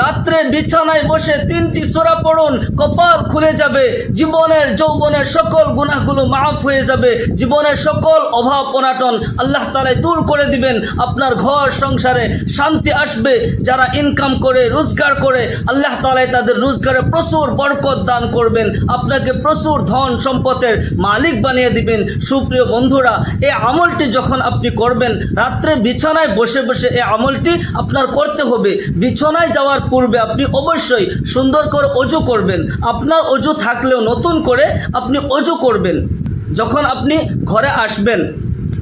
রাত্রে বিছানায় বসে তিনটি সোরা পড়ুন, কপাল খুলে যাবে, জীবনের, যৌবনের সকল গুণাগুলো মাফ হয়ে যাবে, জীবনের সকল অভাব অনাটন আল্লাহ তালাই দূর করে দিবেন, আপনার ঘর, সংসারে শান্তি আসবে, যারা ইনকাম করে, রোজগার করে, আল্লাহ তালাই তাদের রোজগারে প্রচুর বরকত দান করবেন, আপনাকে প্রচুর ধন সম্পদের মালিক বানিয়ে দিবেন। সুপ্রিয় বন্ধুরা এই আমলটি যখন আপনি করবেন, রাত্রে বিছানায় বসে বসে এই আমলটি আপনার করতে হবে। বিছানায় যাওয়ার পূর্বে আপনি অবশ্যই সুন্দর করে অজু করবেন। আপনার অজু থাকলেও নতুন করে আপনি অজু করবেন। যখন আপনি ঘরে আসবেন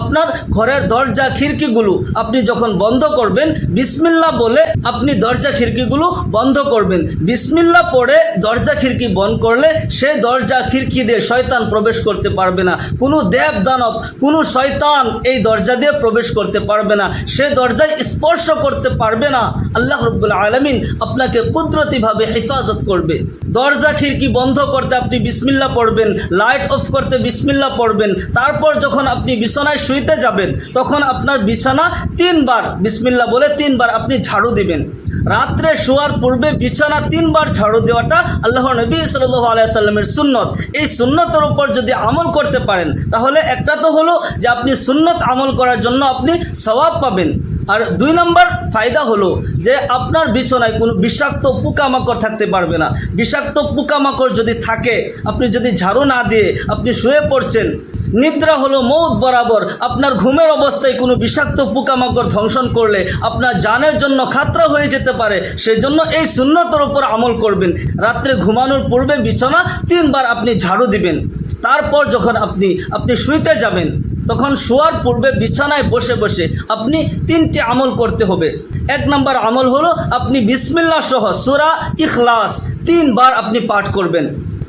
আপনার ঘরের দরজা খিড়কিগুলো আপনি যখন বন্ধ করবেন বিসমিল্লা বলে আপনি দরজা খিড়কিগুলো বন্ধ করবেন। বিসমিল্লা পড়ে দরজা খিড়কি বন্ধ করলে সেই দরজা খিড়কি দিয়ে শয়তান প্রবেশ করতে পারবে না। কোনো দেব দানব, কোনো শয়তান এই দরজা দিয়ে প্রবেশ করতে পারবে না। সে দরজায় স্পর্শ করতে পারবে না। আল্লাহ রব্বুল আলমিন আপনাকে কুদরতিভাবে হেফাজত করবে। দরজা খিড়কি বন্ধ করতে আপনি বিসমিল্লা পড়বেন, লাইট অফ করতে বিসমিল্লা পড়বেন। তারপর যখন আপনি বিছানায় শুইতে যাবেন, তখন আপনার বিছানা তিনবার বিসমিল্লা বলে তিনবার আপনি ঝাড়ু দিবেন। রাত্রে শোয়ার পূর্বে বিছানা তিনবার ঝাড়ু দেওয়াটা আল্লাহ নবী সাল্লাহ আলাইসাল্লামের সুন্নত। এই সুন্নতের উপর যদি আমল করতে পারেন, তাহলে একটা তো হলো যে আপনি সুন্নত আমল করার জন্য আপনি সওয়াব পাবেন। আর দুই নম্বর ফায়দা হলো যে আপনার বিছানায় কোনো বিষাক্ত পোকামাকড় থাকতে পারবে না। বিষাক্ত পোকামাকড় যদি থাকে, আপনি যদি ঝাড়ু না দিয়ে আপনি শুয়ে পড়ছেন নিদ্রা হলো মৌত বরাবর। আপনার ঘুমের অবস্থায় কোনো বিষাক্ত পোকামাকড় ধ্বংসন করলে আপনার জানের জন্য খাতরা হয়ে যেতে পারে। সেজন্য এই শূন্যতার উপর আমল করবেন। রাত্রে ঘুমানোর পূর্বে বিছানা তিনবার আপনি ঝাড়ু দিবেন। তারপর যখন আপনি আপনি শুইতে যাবেন, তখন শোয়ার পূর্বে বিছানায় বসে বসে আপনি তিনটি আমল করতে হবে। এক নম্বর আমল হলো আপনি বিসমিল্লা সহ সুরা ইখলাস তিনবার আপনি পাঠ করবেন।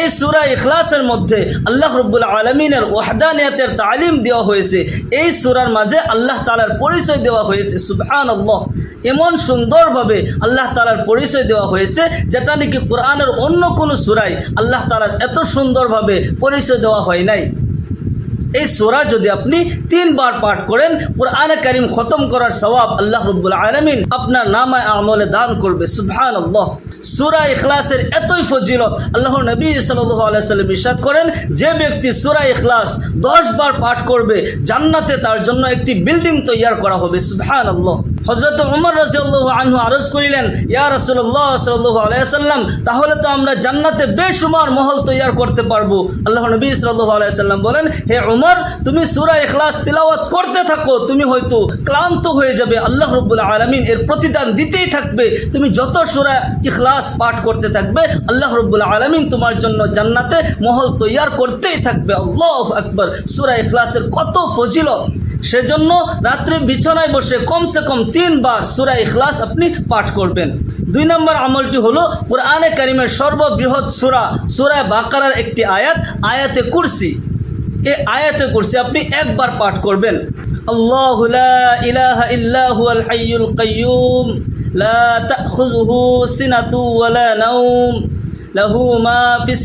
এই সুরা ইখলাসের মধ্যে আল্লাহ রব্বুল আলমিনের ওয়াহদানিয়াতের তালিম দেওয়া হয়েছে। এই সুরার মাঝে আল্লাহ তালার পরিচয় দেওয়া হয়েছে। সুবহান আল্লাহ এমন সুন্দরভাবে আল্লাহ তালার পরিচয় দেওয়া হয়েছে, যেটা নাকি কোরআনের অন্য কোনো সুরাই আল্লাহ তালার এত সুন্দরভাবে পরিচয় দেওয়া হয় নাই। এই সোরা যদি আপনি তিনবার পাঠ করেন, কোরআনে কারিম খতম করার সবাব আল্লাহ রব্বুল আলমিন আপনার নামায় আমলে দান করবে সুবহান আল্লাহ সুরা ইখলাসের এতই ফজিলত আল্লাহ নবী সাল্লাম ইসাদ করেন, যে ব্যক্তি সুরা ইখলাস দশ বার পাঠ করবে, জান্নাতে তার জন্য একটি বিল্ডিং তৈয়ার করা হবে সুবহান আল্লাহ হজরত উমর রাজিউল্লাহ আনহু আরজ করিলেন, ইয়া রসুল্লাহ সাল্লাহ আলাইসাল্লাম তাহলে তো আমরা জান্নাতে বেসুমার মহল তৈয়ার করতে পারব। আল্লাহ নবী সাল্লাহ আলাইসাল্লাম বলেন, হে উমর, তুমি সুরা ইখলাস তিলাওয়াত করতে থাকো, তুমি হয়তো ক্লান্ত হয়ে যাবে। আল্লাহ রব্বুল আলমিন এর প্রতিদান দিতেই থাকবে। তুমি যত সুরা ইখলাস পাঠ করতে থাকবে, আল্লাহ রব্বুল আলমিন তোমার জন্য জান্নাতে মহল তৈয়ার করতেই থাকবে। আল্লাহ আকবর, সুরা ইখলাসের কত ফজিলত। সেজন্য রাত্রে বিছানায় বসে কমসে কম তিনবার সুরা ইখলাস আপনি পাঠ করবেন। দুই নম্বর আমলটি হলো কোরআনে কারিমের সর্ববৃহৎ সুরা সুরা বাকারার একটি আয়াত, আয়াতে কুরসি। এই আয়াতে কুরসি আপনি একবার পাঠ করবেন। আল্লাহ কাইয়ুম, লা তাখুযুহু সিনাতু ওয়ালা নাওম, লাহু মা ফিস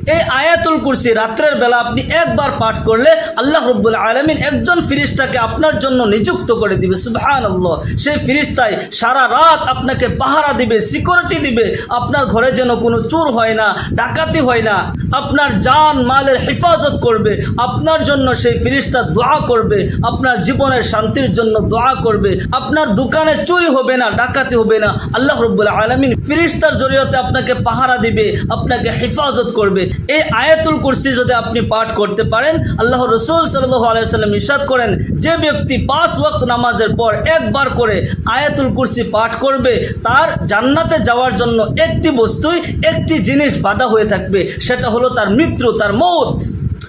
এই আয়াতুল কুরসি রাত্রের বেলা আপনি একবার পাঠ করলে আল্লাহ রব্বুল আলমিন একজন ফিরিস্তাকে আপনার জন্য নিযুক্ত করে দিবে সুবহান আল্লাহ সেই ফিরিস্তায় সারা রাত আপনাকে পাহারা দিবে, সিকিউরিটি দিবে, আপনার ঘরে যেন কোনো চোর হয় না, ডাকাতি হয় না, আপনার জান মালের হেফাজত করবে, আপনার জন্য সেই ফিরিস্তা দোয়া করবে, আপনার জীবনের শান্তির জন্য দোয়া করবে, আপনার দোকানে চুরি হবে না, ডাকাতি হবে না, আল্লাহ রব্বুল আলমিন ফিরিস্তার জরিয়তে আপনাকে পাহারা দিবে, আপনাকে হেফাজত করবে। এই আয়াতুল কুরসি যদি আপনি পাঠ করতে পারেন আল্লাহ রসুল সাল্লাহ আলাইসাল্লাম ইসাদ করেন, যে ব্যক্তি পাঁচ ওয়াক্ত নামাজের পর একবার করে আয়াতুল কুরসি পাঠ করবে, তার জান্নাতে যাওয়ার জন্য একটি বস্তুই, একটি জিনিস বাধা হয়ে থাকবে, সেটা হলো তার মৃত্যু, তার মৌত।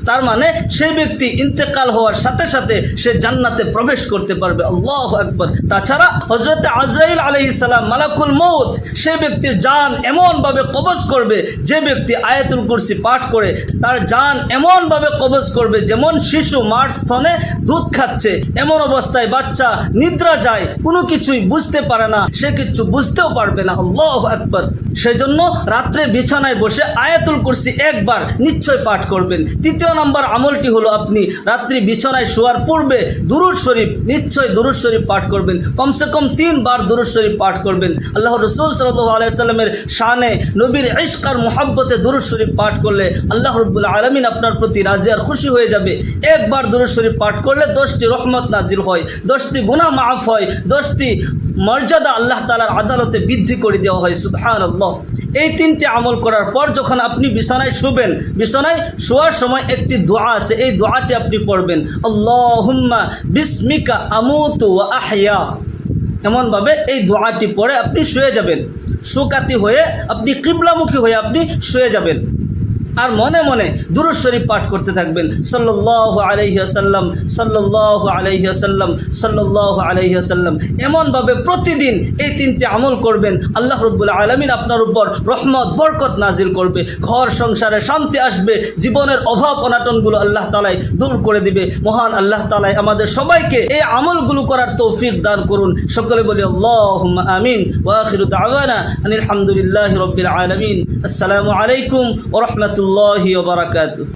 তার মানে সেই ব্যক্তি ইন্তেকাল হওয়ার সাথে সাথে সে জান্নাতে প্রবেশ করতে পারবে। আল্লাহ একবার তাছাড়া হজরত আজরাইল আলহিসাল্লাম মালাকুল মৌত সেই ব্যক্তির জান এমনভাবে কবজ করবে যে ব্যক্তি আয়াতুল কুরসি পাঠ করে, তার জান এমনভাবে কবজ করবে যেমন শিশু মার স্থনে দুধ খাচ্ছে, এমন অবস্থায় বাচ্চা নিদ্রা যায়, কোনো কিছুই বুঝতে পারে না, সে কিছু বুঝতেও পারবে না। আল্লাহ একবার সেজন্য রাত্রে বিছানায় বসে আয়াতুল কুরসি একবার নিশ্চয় পাঠ করবেন। তৃতীয় নম্বর আমলটি হলো আপনি রাত্রি বিছানায় শোয়ার পূর্বে দুরুদ শরীফ, নিশ্চয় দুরুদ শরীফ পাঠ করবেন। কমসে কম তিনবার দুরুদ শরীফ পাঠ করবেন। আল্লাহ রসুল সাল্লাহ আলাইসাল্লামের শানে নবীর ইশকার, মোহাব্বতে দুরুদ শরীফ পাঠ করলে আল্লাহ রব্বুল আলমিন আপনার প্রতি রাজি আর খুশি হয়ে যাবে। একবার দুরুদ শরীফ পাঠ করলে দশটি রহমত নাজির হয়, দশটি গুনাহ মাফ হয়, দশটি মর্যাদা আল্লাহ তালার আদালতে বৃদ্ধি করে দেওয়া হয় সুবহান আল্লাহ এই তিনটি আমল করার পর যখন আপনি বিছানায় শুবেন, বিছানায় শোয়ার সময় একটি দোয়া আছে, এই দোয়াটি আপনি পড়বেন, আল্লাহুম্মা বিস্মিকা আমুতু আহয়া এমনভাবে এই দোয়াটি পড়ে আপনি শুয়ে যাবেন। সুকাতি হয়ে আপনি, কিবলামুখী হয়ে আপনি শুয়ে যাবেন। আর মনে মনে দুরুদ শরীফ পাঠ করতে থাকবেন। সাল্লাল্লাহু আলাইহি আসাল্লাম সাল্লাল্লাহু আলাইহি আসাল্লাম এমনভাবে প্রতিদিন এই তিনটে আমল করবেন। আল্লাহ রব্বুল আলমিন আপনার উপর রহমত, বরকত নাজিল করবে। ঘর সংসারে শান্তি আসবে। জীবনের অভাব অনাটনগুলো আল্লাহ তালাই দূর করে দিবে। মহান আল্লাহ তালাই আমাদের সবাইকে এই আমলগুলো করার তৌফিক দান করুন। সকলে বলি আল্লাহ আমিন। ওয়াখিরু দাওয়ানা আনিল হামদুলিল্লাহ রব্বিল আলমিন। আসসালামু আলাইকুম ওরহমতুল্লাহি ওবরাকাতু